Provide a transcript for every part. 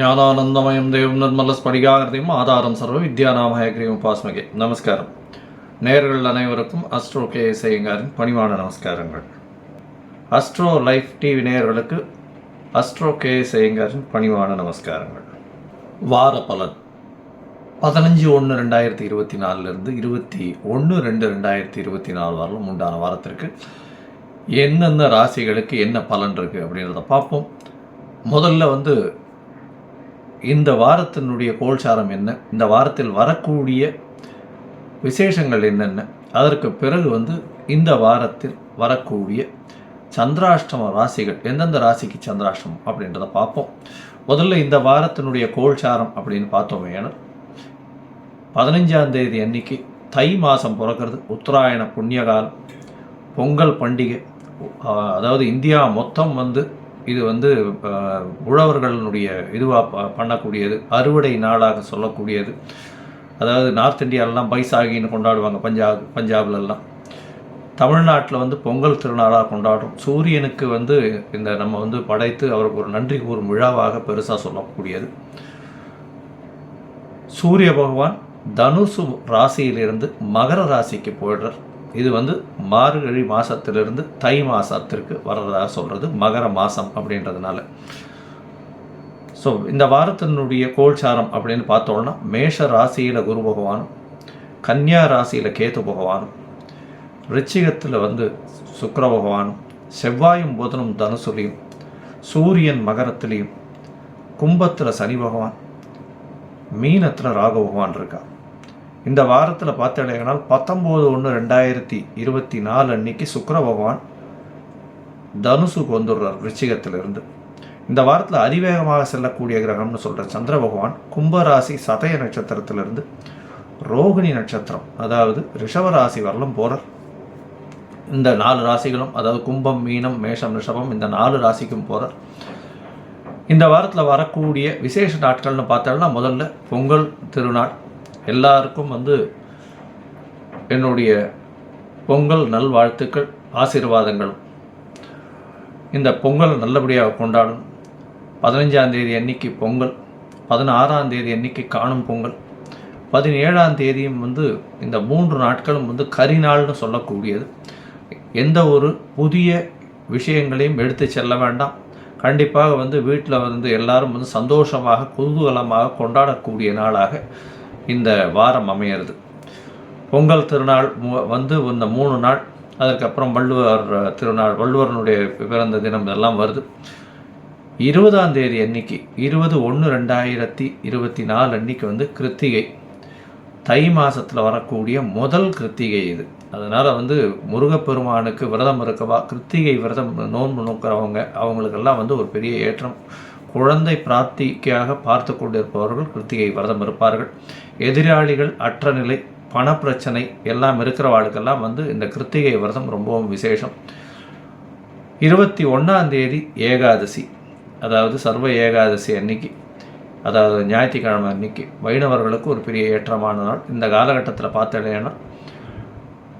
ஞானானந்தமயம் தேவம் நிர்மல ஸ்படிகாகிருதியும் ஆதாரம் சர்வ வித்யாநாமயக்ரீவம் உபாஸ்மகே நமஸ்காரம். நேர்கள் அனைவருக்கும் அஸ்ட்ரோ கே செய்யுங்காரின் பணிவான நமஸ்காரங்கள். அஸ்ட்ரோ லைஃப் டிவி நேயர்களுக்கு அஸ்ட்ரோ கே செய்யுங்காரின் பணிவான நமஸ்காரங்கள். வார பலன் பதினஞ்சு ஒன்று ரெண்டாயிரத்தி இருபத்தி நாலுலேருந்து இருபத்தி ஒன்று ரெண்டு ரெண்டாயிரத்தி இருபத்தி நாலு வரலும் உண்டான வாரத்திற்கு என்னென்ன ராசிகளுக்கு என்ன பலன் இருக்குது அப்படின்றத பார்ப்போம். முதல்ல வந்து இந்த வாரத்தினுடைய கோல்சாரம் என்ன? இந்த வாரத்தில் வரக்கூடிய விசேஷங்கள் என்னென்ன? அதற்கு பிறகு வந்து இந்த வாரத்தில் வரக்கூடிய சந்திராஷ்டம ராசிகள் எந்தெந்த ராசிக்கு சந்திராஷ்டமம் அப்படின்றத பார்ப்போம். முதல்ல இந்த வாரத்தினுடைய கோல்சாரம் அப்படின்னு பார்த்தோம் ஏன்னா பதினஞ்சாம் தேதி அன்னைக்கு தை மாதம் பிறக்கிறது. உத்தராயண புண்ணியகாலம் பொங்கல் பண்டிகை அதாவது இந்தியா மொத்தம் வந்து இது வந்து உழவர்களுடைய இதுவாக பண்ணக்கூடியது அறுவடை நாளாக சொல்லக்கூடியது. அதாவது நார்த் இந்தியாவிலலாம் பைசாகின்னு கொண்டாடுவாங்க பஞ்சாப் பஞ்சாப்லலாம் தமிழ்நாட்டில் வந்து பொங்கல் திருநாளாக கொண்டாடுறோம். சூரியனுக்கு வந்து இந்த நம்ம வந்து படைத்து அவருக்கு ஒரு நன்றி கூறும் விழாவாக பெருசாக சொல்லக்கூடியது. சூரிய பகவான் தனுசு ராசியிலிருந்து மகர ராசிக்கு போயிடுறார். இது வந்து மார்கழி மாதத்திலிருந்து தை மாதத்திற்கு வர்றதாக சொல்கிறது மகர மாதம் அப்படின்றதுனால. ஸோ இந்த வாரத்தினுடைய கோல்சாரம் அப்படின்னு பார்த்தோம்னா மேஷ ராசியில் குரு பகவானும் கன்னியா ராசியில் கேத்து பகவானும் ரிச்சிகத்தில் வந்து சுக்கர பகவானும் செவ்வாயும் புதனும் தனுசுலையும் சூரியன் மகரத்திலையும் கும்பத்தில் சனி பகவான் மீனத்தில் ராக பகவான் இருக்கான் இந்த வாரத்தில் பார்த்தீங்கன்னா பத்தொம்போது ஒன்று ரெண்டாயிரத்தி இருபத்தி நாலு அன்னைக்கு சுக்கர பகவான் தனுசுக்கு வந்துடுறார் விருச்சிகத்திலிருந்து. இந்த வாரத்தில் அதிவேகமாக செல்லக்கூடிய கிரகம்னு சொல்கிற சந்திர பகவான் கும்பராசி சதய நட்சத்திரத்திலிருந்து ரோகிணி நட்சத்திரம் அதாவது ரிஷபராசி வரலும் போகிறார் இந்த நாலு ராசிகளும் அதாவது கும்பம் மீனம் மேஷம் ரிஷபம் இந்த நாலு ராசிக்கும் போகிறார் இந்த வாரத்தில் வரக்கூடிய விசேஷ நாட்கள்னு பார்த்தோம்னா முதல்ல பொங்கல் திருநாள் எல்லாருக்கும் வந்து என்னுடைய பொங்கல் நல்வாழ்த்துக்கள் ஆசீர்வாதங்களும் இந்த பொங்கல் நல்லபடியாக கொண்டாடும். பதினஞ்சாம் தேதி அன்னைக்கு பொங்கல் பதினாறாம் தேதி அன்னைக்கு காணும் பொங்கல் பதினேழாம் தேதியும் வந்து இந்த மூன்று நாட்களும் வந்து கரிநாள்னு சொல்லக்கூடியது. எந்த ஒரு புதிய விஷயங்களையும் எடுத்து செல்ல வேண்டாம். கண்டிப்பாக வந்து வீட்டில் வந்து எல்லாரும் வந்து சந்தோஷமாக குதூகலமாக கொண்டாடக்கூடிய நாளாக இந்த வாரம் அமையிறது. பொங்கல் திருநாள் மு- வந்து இந்த மூணு நாள் அதற்கப்புறம் வள்ளுவர் திருநாள் வள்ளுவரனுடைய பிறந்த தினம் இதெல்லாம் வருது. இருபதாம் தேதி அன்னைக்கு இருபது ஒன்று ரெண்டாயிரத்தி இருபத்தி நாலு அன்னைக்கு வந்து கிருத்திகை. தை மாதத்தில் வரக்கூடிய முதல் கிருத்திகை இது. அதனால் வந்து முருகப்பெருமானுக்கு விரதம் இருக்கவா கிருத்திகை விரதம் நோன்பு நோக்கிறவங்க அவங்களுக்கெல்லாம் வந்து ஒரு பெரிய ஏற்றம். குழந்தை பிராப்திக்காக பார்த்து கொண்டிருப்பவர்கள் கிருத்திகை விரதம் இருப்பார்கள். எதிராளிகள் அற்ற நிலை பணப்பிரச்சனை எல்லாம் இருக்கிறவாளுக்கெல்லாம் வந்து இந்த கிருத்திகை விரதம் ரொம்பவும் விசேஷம். இருபத்தி ஒன்றாம் தேதி ஏகாதசி அதாவது சர்வ ஏகாதசி அன்னைக்கு அதாவது ஞாயிற்றுக்கிழமை அன்னைக்கு வைணவர்களுக்கு ஒரு பெரிய ஏற்றமான நாள். இந்த காலகட்டத்தில் பார்த்தேன்னா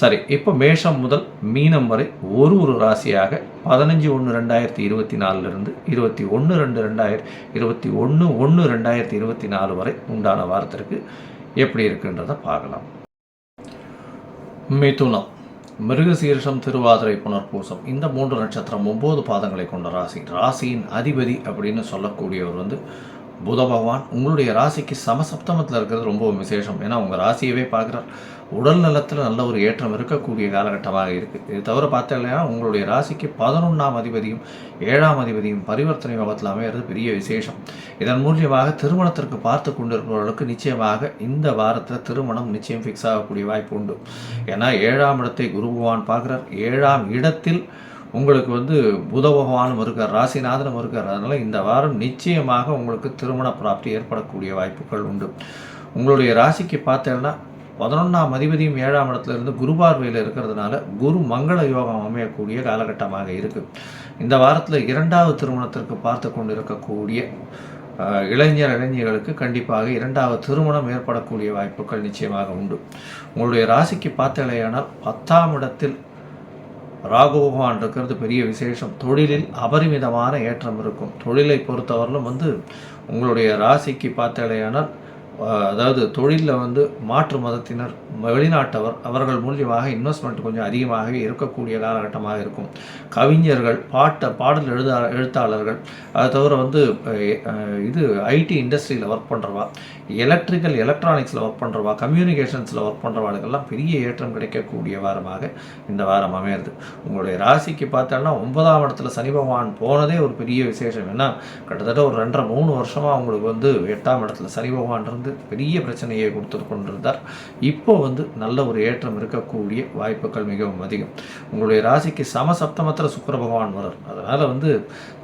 சரி இப்போ மேஷம் முதல் மீனம் வரை ஒரு ஒரு ராசியாக பதினஞ்சு ஒன்று ரெண்டாயிரத்தி இருபத்தி நாலுலேருந்து இருபத்தி ஒன்று ரெண்டு ரெண்டாயிரத்தி இருபத்தி ஒன்று ஒன்று ரெண்டாயிரத்தி இருபத்தி நாலு வரை உண்டான வாரத்திற்கு எப்படி இருக்குன்றதை பார்க்கலாம். மிதுனம் மிருகசீரிஷம் திருவாதிரை புனர்பூசம் இந்த மூன்று நட்சத்திரம் ஒம்பது பாதங்களை கொண்ட ராசி. ராசியின் அதிபதி அப்படின்னு சொல்லக்கூடியவர் வந்து புத பகவான் உங்களுடைய ராசிக்கு சமசப்தமத்தில் இருக்கிறது ரொம்ப விசேஷம். ஏன்னா உங்கள் ராசியவே பார்க்குறார். உடல் நலத்தில் நல்ல ஒரு ஏற்றம் இருக்கக்கூடிய காலகட்டமாக இருக்குது இது தவிர பார்த்தீங்கன்னா உங்களுடைய ராசிக்கு பதினொன்றாம் அதிபதியும் ஏழாம் அதிபதியும் பரிவர்த்தனை யோகத்தில் அமையிறது பெரிய விசேஷம். இதன் மூலியமாக திருமணத்திற்கு பார்த்து கொண்டிருப்பவர்களுக்கு நிச்சயமாக இந்த வாரத்தில் திருமணம் நிச்சயம் ஃபிக்ஸ் ஆகக்கூடிய வாய்ப்பு உண்டு. ஏன்னா ஏழாம் இடத்தை குரு பகவான் பார்க்குறார். ஏழாம் இடத்தில் உங்களுக்கு வந்து புத பகவானும் இருக்கார் ராசிநாதனும் இருக்கார். அதனால் இந்த வாரம் நிச்சயமாக உங்களுக்கு திருமண பிராப்தி ஏற்படக்கூடிய வாய்ப்புகள் உண்டு. உங்களுடைய ராசிக்கு பார்த்தேன்னா பதினொன்றாம் அதிபதியும் ஏழாம் இடத்துலேருந்து குரு பார்வையில் இருக்கிறதுனால குரு மங்கள யோகம் அமையக்கூடிய காலகட்டமாக இருக்குது இந்த வாரத்தில் இரண்டாவது திருமணத்திற்கு பார்த்து கொண்டு இருக்கக்கூடிய இளைஞர் இளைஞர்களுக்கு கண்டிப்பாக இரண்டாவது திருமணம் ஏற்படக்கூடிய வாய்ப்புகள் நிச்சயமாக உண்டு. உங்களுடைய ராசிக்கு பார்த்தலையானால் பத்தாம் இடத்தில் ராகு பகவான் இருக்கிறது பெரிய விசேஷம். தொழிலில் அபரிமிதமான ஏற்றம் இருக்கும். தொழிலை பொறுத்தவரையிலும் வந்து உங்களுடைய ராசிக்கு பார்த்தலையானால் அதாவது தொழிலில் வந்து மாற்று மதத்தினர் வெளிநாட்டவர் அவர்கள் மூலியமாக இன்வெஸ்ட்மெண்ட் கொஞ்சம் அதிகமாகவே இருக்கக்கூடிய காலகட்டமாக இருக்கும். கவிஞர்கள் பாட்ட பாடல் எழுத எழுத்தாளர்கள் அதை தவிர வந்து இது ஐடி இண்டஸ்ட்ரியில் ஒர்க் பண்ணுறவா எலக்ட்ரிக்கல் எலக்ட்ரானிக்ஸில் ஒர்க் பண்ணுறவா கம்யூனிகேஷன்ஸில் ஒர்க் பண்ணுறவாளுக்கெல்லாம் பெரிய ஏற்றம் கிடைக்கக்கூடிய வாரமாக இந்த வாரம் அமையிறது. உங்களுடைய ராசிக்கு பார்த்தோன்னா ஒன்பதாம் இடத்துல சனி பகவான் போனதே ஒரு பெரிய விசேஷம். ஏன்னா கிட்டத்தட்ட ஒரு ரெண்டரை மூணு வருஷமாக அவங்களுக்கு வந்து எட்டாம் இடத்துல சனி பகவான் இருந்து பெரிய பிரச்சனையை கொடுத்து கொண்டிருந்தார். இப்போ வந்து நல்ல ஒரு ஏற்றம் இருக்கக்கூடிய வாய்ப்புகள் மிகவும் அதிகம். உங்களுடைய ராசிக்கு சமசப்தமத்தில் சுக்கர பகவான் வரார் அதனால் வந்து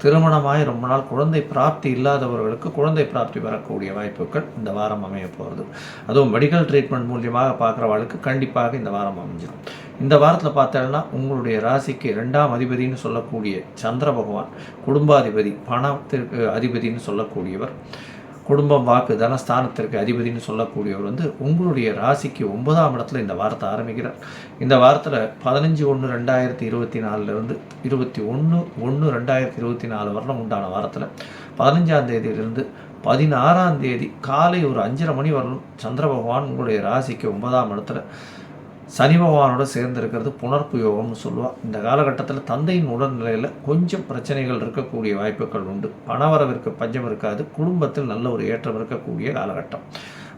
திருமணமாய் ரொம்ப நாள் குழந்தை பிராப்தி இல்லாதவர்களுக்கு குழந்தை பிராப்தி வரக்கூடிய வாய்ப்புகள் இந்த வாரம் அமைய போகிறது அதுவும் மெடிக்கல் ட்ரீட்மெண்ட் மூலியமாக பார்க்குறவளுக்கு கண்டிப்பாக இந்த வாரம் அமைஞ்சிடும் இந்த வாரத்தில் பார்த்தோம்னா உங்களுடைய ராசிக்கு ரெண்டாம் அதிபதின்னு சொல்லக்கூடிய சந்திர பகவான் குடும்பாதிபதி பணத்திற்கு அதிபதின்னு சொல்லக்கூடியவர். குடும்பம் வாக்கு தனஸ்தானத்திற்கு அதிபதின்னு சொல்லக்கூடியவர் வந்து உங்களுடைய ராசிக்கு ஒன்பதாம் இடத்துல இந்த வாரத்தை ஆரம்பிக்கிறார். இந்த வாரத்தில் பதினஞ்சு ஒன்று ரெண்டாயிரத்தி இருபத்தி நாலுலேருந்து இருபத்தி ஒன்று ஒன்று ரெண்டாயிரத்தி இருபத்தி நாலு வரலாம் உண்டான வாரத்தில். பதினஞ்சாம் தேதியிலிருந்து பதினாறாம் தேதி காலை ஒரு அஞ்சரை மணி வரலும் சந்திர பகவான் உங்களுடைய ராசிக்கு ஒன்பதாம் இடத்துல. சனி பகவானோட சேர்ந்து இருக்கிறது புனர்ப்பு யோகம்னு சொல்லுவாள் இந்த காலகட்டத்தில் தந்தையின் உடல்நிலையில் கொஞ்சம் பிரச்சனைகள் இருக்கக்கூடிய வாய்ப்புகள் உண்டு. பணவரவிற்கு பஞ்சம் இருக்காது. குடும்பத்தில் நல்ல ஒரு ஏற்றம் இருக்கக்கூடிய காலகட்டம்.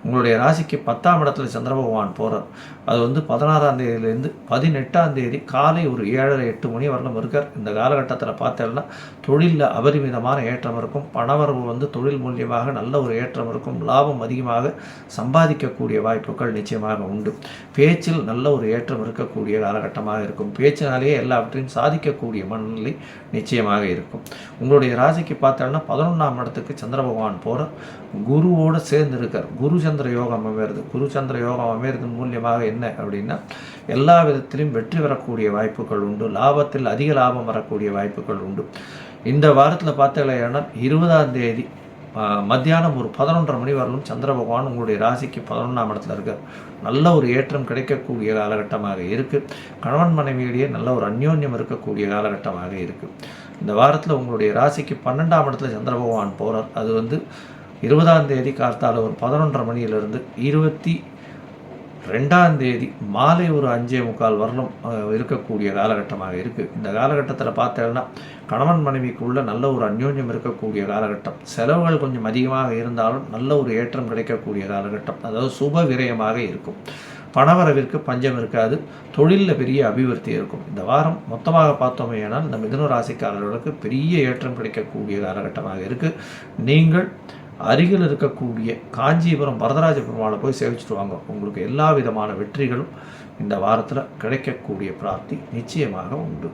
உங்களுடைய ராசிக்கு பத்தாம் இடத்துல சந்திர பகவான் போகிறார் அது வந்து பதினாறாம் தேதியிலேருந்து பதினெட்டாம் தேதி காலை ஒரு ஏழரை எட்டு மணி வரலும் இருக்கார். இந்த காலகட்டத்தில் பார்த்தேன்னா தொழிலில் அபரிமிதமான ஏற்றம் இருக்கும். பணவரவு வந்து தொழில் மூலியமாக நல்ல ஒரு ஏற்றம் இருக்கும். லாபம் அதிகமாக சம்பாதிக்கக்கூடிய வாய்ப்புகள் நிச்சயமாக உண்டு. பேச்சில் நல்ல ஒரு ஏற்றம் இருக்கக்கூடிய காலகட்டமாக இருக்கும். பேச்சினாலேயே எல்லாவற்றையும் சாதிக்கக்கூடிய மனநிலை நிச்சயமாக இருக்கும். உங்களுடைய ராசிக்கு பார்த்தோன்னா பதினொன்றாம் இடத்துக்கு சந்திர பகவான் போகிறார் குருவோடு சேர்ந்து இருக்கார் குரு குருச்சந்திர யோகம் அமையிறது குரு சந்திர யோகம் அமையிறது மூலியமாக என்ன அப்படின்னா எல்லா விதத்திலும் வெற்றி பெறக்கூடிய வாய்ப்புகள் உண்டு. லாபத்தில் அதிக லாபம் வரக்கூடிய வாய்ப்புகள் உண்டு. இந்த வாரத்தில் பார்த்தீங்கன்னா இருபதாம் தேதி மத்தியானம் ஒரு பதினொன்றரை மணி வரலும் சந்திர பகவான் உங்களுடைய ராசிக்கு பதினொன்றாம் இடத்துல இருக்கார். நல்ல ஒரு ஏற்றம் கிடைக்கக்கூடிய காலகட்டமாக இருக்குது கணவன் மனைவியிடையே நல்ல ஒரு அந்யோன்யம் இருக்கக்கூடிய காலகட்டமாக இருக்குது இந்த வாரத்தில் உங்களுடைய ராசிக்கு பன்னெண்டாம் இடத்துல சந்திர பகவான் போகிறார் அது வந்து இருபதாம் தேதி கார்த்தால ஒரு பதினொன்றரை மணியிலிருந்து இருபத்தி ரெண்டாம் தேதி மாலை ஒரு அஞ்சே முக்கால் வரலும் இருக்கக்கூடிய காலகட்டமாக இருக்குது இந்த காலகட்டத்தில் பார்த்தேன்னா கணவன் மனைவிக்குள்ள நல்ல ஒரு அந்யோன்யம் இருக்கக்கூடிய காலகட்டம். செலவுகள் கொஞ்சம் அதிகமாக இருந்தாலும் நல்ல ஒரு ஏற்றம் கிடைக்கக்கூடிய காலகட்டம். அதாவது சுப விரயமாக இருக்கும். பணவரவிற்கு பஞ்சம் இருக்காது. தொழிலில் பெரிய அபிவிருத்தி இருக்கும். இந்த வாரம் மொத்தமாக பார்த்தோமே ஆனால் இந்த மிதுன ராசிக்காரர்களுக்கு பெரிய ஏற்றம் கிடைக்கக்கூடிய காலகட்டமாக இருக்குது நீங்கள் அருகில் இருக்கக்கூடிய காஞ்சிபுரம் வரதராஜ பெருமாளை போய் சேவிச்சுட்டு வாங்க. உங்களுக்கு எல்லா விதமான வெற்றிகளும் இந்த வாரத்தில் கிடைக்கக்கூடிய பிராப்தி நிச்சயமாக உண்டு.